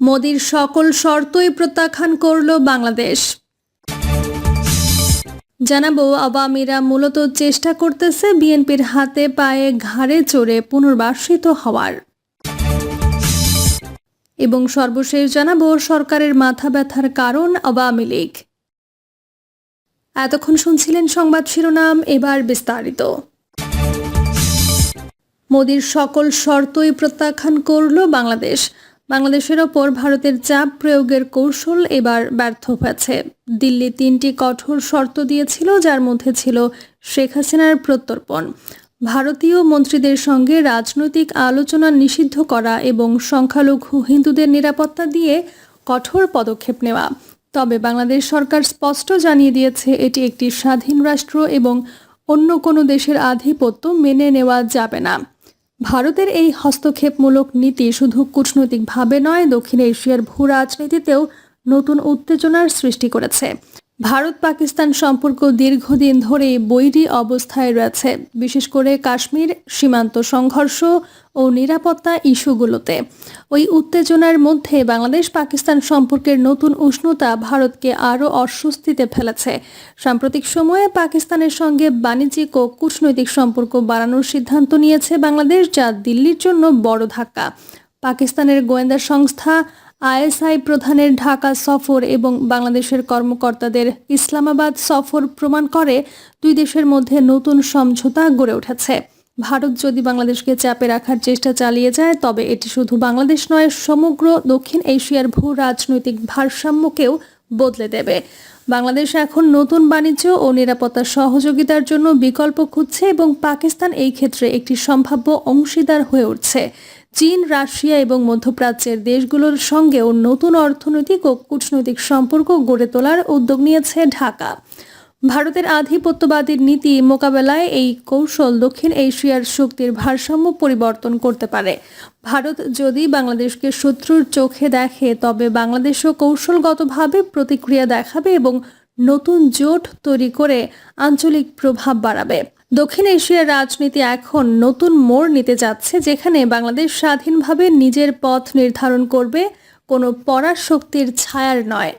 মোদির সকল শর্তই প্রত্যাখ্যান করল বাংলাদেশ। জানাব, আওয়ামীরা মূলত চেষ্টা করতেছে বিএনপির হাতে পায়ে ঘাড়ে চড়ে পুনর্বাসিত হওয়ার। এবং সর্বশেষ জানাব, সরকারের মাথা ব্যথার কারণ আওয়ামী লীগ। এতক্ষণ শুনছিলেন সংবাদ শিরোনাম, এবার বিস্তারিত। মোদির সকল শর্তই প্রত্যাখ্যান করল বাংলাদেশ। বাংলাদেশের ওপর ভারতের চাপ প্রয়োগের কৌশল এবার ব্যর্থ হয়েছে। দিল্লি তিনটি কঠোর শর্ত দিয়েছিল, যার মধ্যে ছিল শেখ হাসিনার প্রত্যর্পণ। ভারতীয় মন্ত্রীদের সঙ্গে রাজনৈতিক আলোচনা নিষিদ্ধ করা এবং সংখ্যালঘু হিন্দুদের নিরাপত্তা দিয়ে কঠোর পদক্ষেপ নেওয়া। তবে বাংলাদেশ সরকার স্পষ্ট জানিয়ে দিয়েছে, এটি একটি স্বাধীন রাষ্ট্র এবং অন্য কোনো দেশের আধিপত্য মেনে নেওয়া যাবে না। ভারতের এই হস্তক্ষেপমূলক নীতি শুধু কূটনৈতিকভাবে নয়, দক্ষিণ এশিয়ার ভূ রাজনীতিতেও নতুন উত্তেজনার সৃষ্টি করেছে। ভারত পাকিস্তান সম্পর্ক দীর্ঘদিন ধরে বৈরী অবস্থায় রয়েছে, বিশেষ করে কাশ্মীর সীমান্ত সংঘর্ষ ও নিরাপত্তা ইস্যুগুলোতে। ওই উত্তেজনার মধ্যে বাংলাদেশ পাকিস্তান সম্পর্কের নতুন উষ্ণতা ভারতকে আরও অস্বস্তিতে ফেলেছে। সাম্প্রতিক সময়ে পাকিস্তানের সঙ্গে বাণিজ্যিক ও কূটনৈতিক সম্পর্ক বাড়ানোর সিদ্ধান্ত নিয়েছে বাংলাদেশ, যা দিল্লির জন্য বড় ধাক্কা। পাকিস্তানের গোয়েন্দা সংস্থা আইএসআই প্রধানের ঢাকা সফর এবং বাংলাদেশের কর্মকর্তাদের ইসলামাবাদ সফর প্রমাণ করে দুই দেশের মধ্যে নতুন সমঝোতা গড়ে উঠেছে। ভারত যদি বাংলাদেশকে চাপে রাখার চেষ্টা চালিয়ে যায়, তবে এটি শুধু বাংলাদেশ নয়, সমগ্র দক্ষিণ এশিয়ার ভূ রাজনৈতিক ভারসাম্যকেও বদলে দেবে। বাংলাদেশ এখন নতুন বাণিজ্য ও নিরাপত্তা সহযোগিতার জন্য বিকল্প খুঁজছে এবং পাকিস্তান এই ক্ষেত্রে একটি সম্ভাব্য অংশীদার হয়ে উঠছে। চীন, রাশিয়া এবং মধ্যপ্রাচ্যের দেশগুলোর সঙ্গেও নতুন অর্থনৈতিক ও কূটনৈতিক সম্পর্ক গড়ে তোলার উদ্যোগ নিয়েছে ঢাকা। ভারতের আধিপত্যবাদীর নীতি মোকাবেলায় এই কৌশল দক্ষিণ এশিয়ার শক্তির ভারসাম্য পরিবর্তন করতে পারে। ভারত যদি বাংলাদেশকে শত্রুর চোখে দেখে, তবে বাংলাদেশও কৌশলগতভাবে প্রতিক্রিয়া দেখাবে এবং নতুন জোট তৈরি করে আঞ্চলিক প্রভাব বাড়াবে। দক্ষিণ এশিয়ার রাজনীতি এখন নতুন মোড় নিতে যাচ্ছে, যেখানে বাংলাদেশ স্বাধীনভাবে নিজের পথ নির্ধারণ করবে, কোনো পরাশক্তির ছায়ার নয়।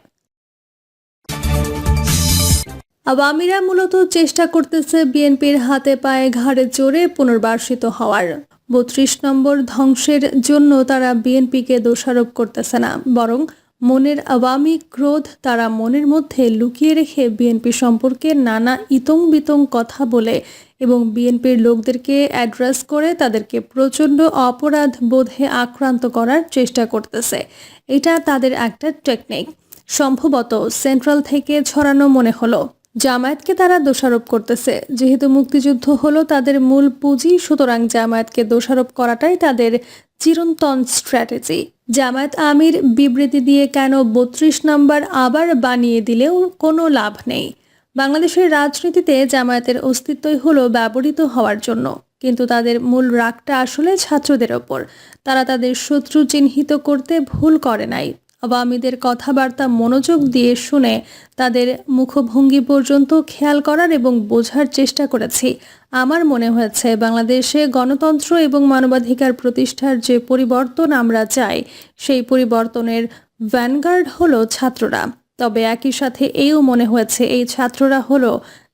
আওয়ামীরা মূলত চেষ্টা করতেছে বিএনপির হাতে পায়ে ঘাড়ে চড়ে পুনর্বাসিত হওয়ার। বত্রিশ নম্বর ধ্বংসের জন্য তারা বিএনপিকে দোষারোপ করতেছে না, বরং মনের আওয়ামী ক্রোধ তারা মনের মধ্যে লুকিয়ে রেখে বিএনপি সম্পর্কে নানা ইতং বিতং কথা বলে এবং বিএনপির লোকদেরকে অ্যাড্রেস করে তাদেরকে প্রচণ্ড অপরাধ বোধে আক্রান্ত করার চেষ্টা করতেছে। এটা তাদের একটা টেকনিক সম্ভবত সেন্ট্রাল থেকে ছড়ানো মনে হলো। জামায়াতকে তারা দোষারোপ করতেছে। যেহেতু মুক্তিযুদ্ধ হলো তাদের মূল পুঁজি, সুতরাং জামায়াতকে দোষারোপ করাটাই তাদের চিরন্তন স্ট্র্যাটেজি জামায়াত আমির বিবৃতি দিয়ে কেন বত্রিশ নাম্বার আবার বানিয়ে দিলেও কোনো লাভ নেই। বাংলাদেশের রাজনীতিতে জামায়াতের অস্তিত্বই হলো ব্যবহৃত হওয়ার জন্য। কিন্তু তাদের মূল রাগটা আসলে ছাত্রদের ওপর। তারা তাদের শত্রু চিহ্নিত করতে ভুল করে নাই। আওয়ামীদের কথাবার্তা মনোযোগ দিয়ে শুনে তাদের মুখভঙ্গি পর্যন্ত খেয়াল করার এবং বোঝার চেষ্টা করেছি। আমার মনে হয়েছে বাংলাদেশে গণতন্ত্র এবং মানবাধিকার প্রতিষ্ঠার যে পরিবর্তন আমরা চাই, সেই পরিবর্তনের ভ্যানগার্ড হলো ছাত্ররা। তবে একই সাথে এও মনে হয়েছে এই ছাত্ররা হলো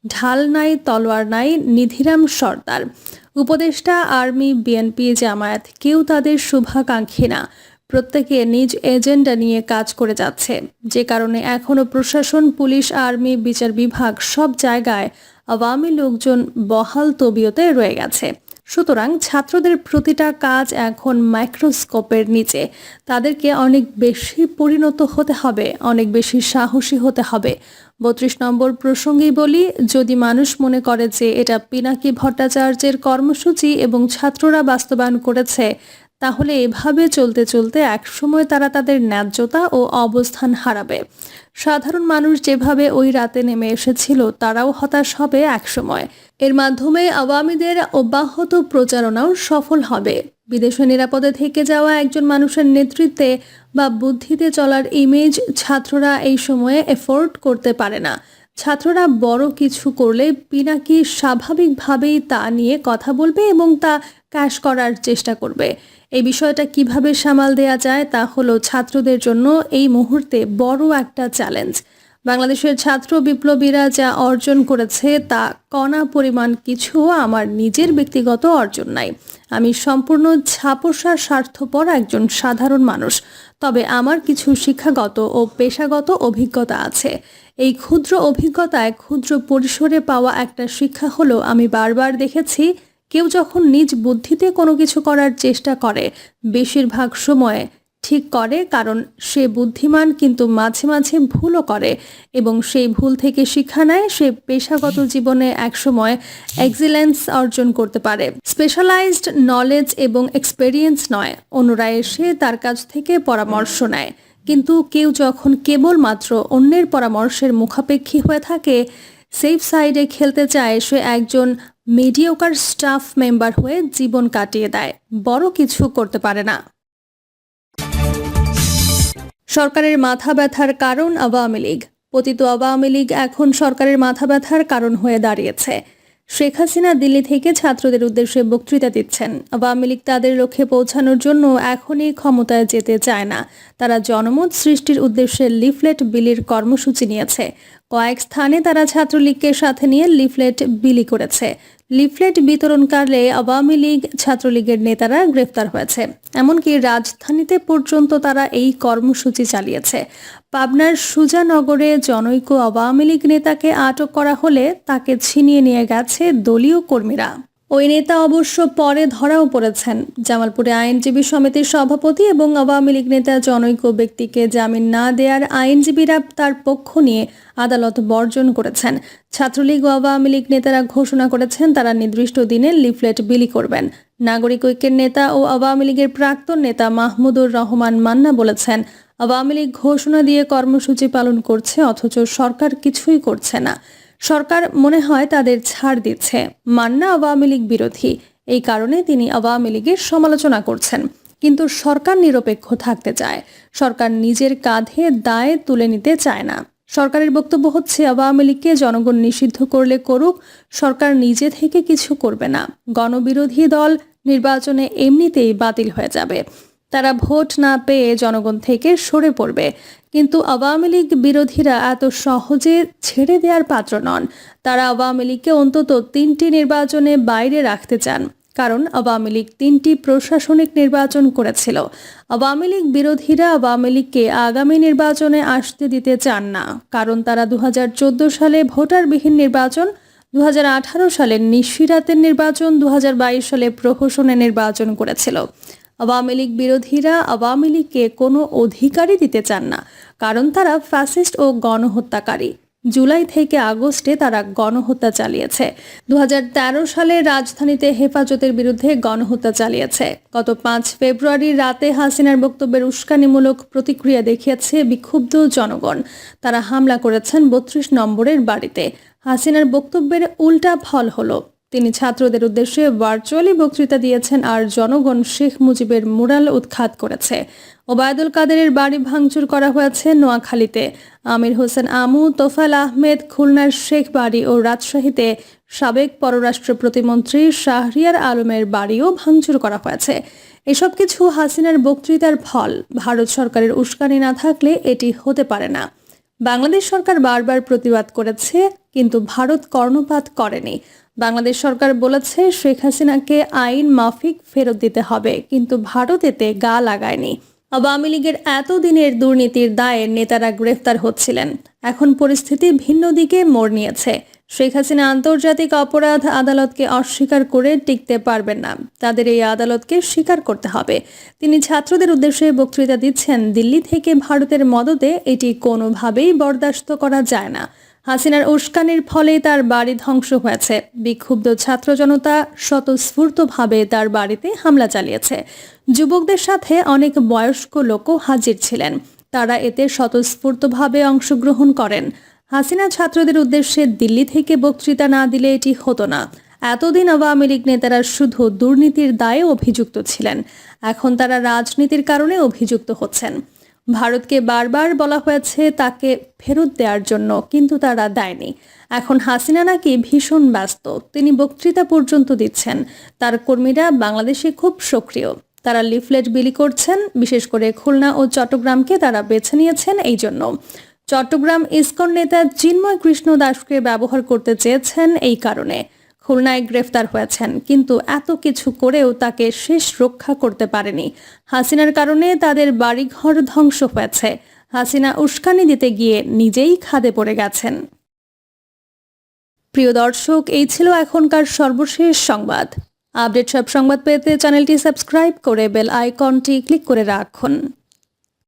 ঢাল নাই, তলোয়ার নাই, নিধিরাম সর্দার। উপদেষ্টা আর্মি, বিএনপি, জামায়াত, কেউ তাদের শুভাকাঙ্ক্ষী না। প্রত্যেকে নিজ এজেন্ডা নিয়ে কাজ করে যাচ্ছে। যে কারণে এখনও প্রশাসন, পুলিশ, আর্মি, বিচার বিভাগ সব জায়গায় আওয়ামী লোকজন বহাল তবিয়তে রয়ে গেছে। সুতরাং ছাত্রদের প্রতিটা কাজ এখন মাইক্রোস্কোপের নিচে। তাদেরকে অনেক বেশি পরিণত হতে হবে, অনেক বেশি সাহসী হতে হবে। বত্রিশ নম্বর প্রসঙ্গেই বলি, যদি মানুষ মনে করে যে এটা পিনাকি ভট্টাচার্যের কর্মসূচি এবং ছাত্ররা বাস্তবায়ন করেছে তাহলে এভাবে চলতে চলতে একসময় তারা তাদের ন্যায্যতা ও অবস্থান হারাবে। সাধারণ মানুষ যেভাবে ওই রাতে নেমে এসেছিল, তারাও হতাশ হবে একসময়। এর মাধ্যমে আওয়ামীদের অব্যাহত প্রচারণাও সফল হবে। বিদেশে নিরাপদে থেকে যাওয়া একজন মানুষের নেতৃত্বে বা বুদ্ধিতে চলার ইমেজ ছাত্ররা এই সময়ে এফোর্ড করতে পারে না। ছাত্ররা বড় কিছু করলে পিনাকি স্বাভাবিকভাবেই তা নিয়ে কথা বলবে এবং তা ক্যাশ করার চেষ্টা করবে। এই বিষয়টা কীভাবে সামাল দেয়া যায় তা হলো ছাত্রদের জন্য এই মুহূর্তে বড় একটা চ্যালেঞ্জ। বাংলাদেশের ছাত্র বিপ্লবীরা যা অর্জন করেছে তা কণা পরিমাণ কিছু আমার নিজের ব্যক্তিগত অর্জন নাই। আমি সম্পূর্ণ ছাপোষা, স্বার্থপর একজন সাধারণ মানুষ। তবে আমার কিছু শিক্ষাগত ও পেশাগত অভিজ্ঞতা আছে। এই ক্ষুদ্র অভিজ্ঞতায় ক্ষুদ্র পরিসরে পাওয়া একটা শিক্ষা হলো, আমি বারবার দেখেছি, কেউ যখন নিজ বুদ্ধিতে কোনো কিছু করার চেষ্টা করে, বেশিরভাগ সময়ে ঠিক করে, কারণ সে বুদ্ধিমান কিন্তু মাঝে মাঝে ভুলও করে এবং সেই ভুল থেকে শিক্ষা নেয়, সে পেশাগত জীবনে একসময় এক্সিলেন্স অর্জন করতে পারে। স্পেশালাইজড নলেজ এবং এক্সপেরিয়েন্স নয়, অন্যরা এসে তার কাছ থেকে পরামর্শ নেয়। কিন্তু কেউ যখন কেবলমাত্র অন্যের পরামর্শের মুখাপেক্ষী হয়ে থাকে সেফ সাইডে খেলতে চায়, সে একজন মিডিওকার স্টাফ মেম্বার হয়ে জীবন কাটিয়ে দেয়, বড় কিছু করতে পারে না। সরকারের মাথা ব্যথার কারণ আওয়ামী লীগ। পতিত আওয়ামী লীগ এখন সরকারের মাথা ব্যথার কারণ হয়ে দাঁড়িয়েছে। শেখ হাসিনা দিল্লি থেকে ছাত্রদের উদ্দেশ্যে বক্তৃতা দিচ্ছেন। আওয়ামী লীগ তাদের লক্ষ্যে পৌঁছানোর জন্য এখনই ক্ষমতায় যেতে চায় না। তারা জনমত সৃষ্টির উদ্দেশ্যে লিফলেট বিলির কর্মসূচি নিয়েছে। কয়েক স্থানে তারা ছাত্রলীগকে সাথে নিয়ে লিফলেট বিলি করেছে। লিফলেট বিতরণকালে আওয়ামী লীগ ছাত্রলীগের নেতারা গ্রেফতার হয়েছে। এমনকি রাজধানীতে পর্যন্ত তারা এই কর্মসূচি চালিয়েছে। পাবনার সুজানগরে জনৈক আওয়ামী লীগ নেতাকে আটক করা হলে তাকে ছিনিয়ে নিয়ে গেছে দলীয় কর্মীরা। ওই নেতা অবশ্য পরে ধরাও পড়েছেন। জামালপুরে আইনজীবী সমিতির সভাপতি এবং আওয়ামী লীগ নেতা জনৈক ব্যক্তিকে জামিন না দেওয়ার আইনজীবীরা তার পক্ষ নিয়ে আদালত বর্জন করেছেন। ছাত্রলীগ ও আওয়ামী লীগ নেতারা ঘোষণা করেছেন তারা নির্দিষ্ট দিনে লিফলেট বিলি করবেন। নাগরিক ঐক্যের নেতা ও আওয়ামী লীগের প্রাক্তন নেতা মাহমুদুর রহমান মান্না বলেছেন, আওয়ামী লীগ ঘোষণা দিয়ে কর্মসূচি পালন করছে অথচ সরকার কিছুই করছে না। সরকার মনে হয় তাদের ছাড় দিচ্ছে। মান্না আওয়ামী লীগ বিরোধী। এই কারণে তিনি আওয়ামী লীগের সমালোচনা করছেন। কিন্তু সরকার নিরপেক্ষ থাকতে চায়। সরকার নিজের কাঁধে দায় তুলে নিতে চায় না। সরকারের বক্তব্য হচ্ছে, আওয়ামী লীগকে জনগণ নিষিদ্ধ করলে করুক, সরকার নিজে থেকে কিছু করবে না। গণবিরোধী দল নির্বাচনে এমনিতেই বাতিল হয়ে যাবে। তারা ভোট না পেয়ে জনগণ থেকে সরে পড়বে। কিন্তু আওয়ামী লীগ বিরোধীরা এত সহজে ছেড়ে দেওয়ার পাত্র নন। তারা আওয়ামী লীগকে অন্তত তিনটি নির্বাচনে বাইরে রাখতে চান, কারণ আওয়ামী লীগ তিনটি প্রশাসনিক নির্বাচন করেছিল। আওয়ামী লীগ বিরোধীরা আওয়ামী লীগকে আগামী নির্বাচনে আসতে দিতে চান না, কারণ তারা দু হাজার চোদ্দ সালে ভোটারবিহীন নির্বাচন দু হাজার আঠারো সালে নিশিরাতের নির্বাচন দু হাজার বাইশ সালে প্রহসনের নির্বাচন করেছিল। আওয়ামী লীগ বিরোধীরা আওয়ামী লীগকে কোনো অধিকারই দিতে চান না, কারণ তারা ফ্যাসিস্ট ও গণহত্যাকারী। জুলাই থেকে আগস্টে তারা গণহত্যা চালিয়েছে। দু সালে রাজধানীতে হেফাজতের বিরুদ্ধে গণহত্যা চালিয়েছে। গত পাঁচ ফেব্রুয়ারি রাতে হাসিনার বক্তব্যের উস্কানিমূলক প্রতিক্রিয়া দেখিয়েছে বিক্ষুব্ধ জনগণ। তারা হামলা করেছেন বত্রিশ নম্বরের বাড়িতে। হাসিনার বক্তব্যের উল্টা ফল হলো তিনি ছাত্রদের উদ্দেশ্যে ভার্চুয়ালি বক্তৃতা দিয়েছেন আর জনগণ শেখ মুজিবের মুরাল উৎখাত করেছে। ওবায়দুল কাদেরের বাড়ি ভাঙচুর করা হয়েছে নোয়াখালীতে। আমির হোসেন আমু তোফাল আহমেদ, খুলনার শেখ বাড়ি ও রাজশাহীতে সাবেক পররাষ্ট্র প্রতিমন্ত্রী শাহরিয়ার আলমের বাড়িও ভাঙচুর করা হয়েছে। এসব কিছু হাসিনার বক্তৃতার ফল। ভারত সরকারের উস্কানি না থাকলে এটি হতে পারে না। বাংলাদেশ সরকার বারবার প্রতিবাদ করেছে কিন্তু ভারত কর্ণপাত করেনি। বাংলাদেশ সরকার বলেছে, শেখ হাসিনাকে আইন মাফিক ফেরত দিতে হবে, কিন্তু ভারত এতে গা লাগায়নি। আওয়ামী লীগের এতদিনের দুর্নীতির দায়ে নেতারা গ্রেফতার হচ্ছিলেন। এখন পরিস্থিতি ভিন্ন দিকে মোড় নিয়েছে। শেখ হাসিনা আন্তর্জাতিক অপরাধ আদালতকে অস্বীকার করে টিকতে পারবেন না। তাদের এই আদালতকে স্বীকার করতে হবে। তিনি ছাত্রদের উদ্দেশ্যে বক্তৃতা দিচ্ছেন, দিল্লি থেকে ভারতের মদতে এটি কোনোভাবেই বরদাস্ত করা যায় না। হাসিনার উস্কানির ফলে তার বাড়ি ধ্বংস হয়েছে। বিক্ষুব্ধ ছাত্র জনতা স্বতঃস্ফূর্তভাবে তার বাড়িতে হামলা চালিয়েছে। যুবকদের সাথে অনেক বয়স্ক লোকও হাজির ছিলেন। তারা এতে স্বতঃস্ফূর্তভাবে অংশগ্রহণ করেন। হাসিনা ছাত্রদের উদ্দেশ্যে দিল্লি থেকে বক্তৃতা না দিলে এটি হতো না। এতদিন আওয়ামী লীগ নেতারা শুধু দুর্নীতির দায়ে অভিযুক্ত ছিলেন। এখন তারা রাজনীতির কারণে অভিযুক্ত হচ্ছেন। ভারতকে বারবার বলা হয়েছে তাকে ফেরত দেওয়ার জন্য, কিন্তু তারা দেয়নি। এখন হাসিনা নাকি ভীষণ ব্যস্ত। তিনি বক্তৃতা পর্যন্ত দিচ্ছেন। তার কর্মীরা বাংলাদেশে খুব সক্রিয়। তারা লিফলেট বিলি করছেন, বিশেষ করে খুলনা ও চট্টগ্রামকে তারা বেছে নিয়েছেন এই জন্য। চট্টগ্রাম ইসকন নেতা চিন্ময় কৃষ্ণ দাসকে ব্যবহার করতে চেয়েছেন এই কারণে। খুলনায় গ্রেফতার হয়েছেন, কিন্তু এত কিছু করেও তাকে শেষ রক্ষা করতে পারেনি। হাসিনার কারণে তাদের বাড়িঘর ধ্বংস হয়েছে। হাসিনা উস্কানি দিতে গিয়ে নিজেই খাদে পড়ে গেছেন। প্রিয় দর্শক, এই ছিল এখনকার সর্বশেষ সংবাদ। আপডেট সব সংবাদ পেতে চ্যানেলটি সাবস্ক্রাইব করে বেল আইকনটি ক্লিক করে রাখুন।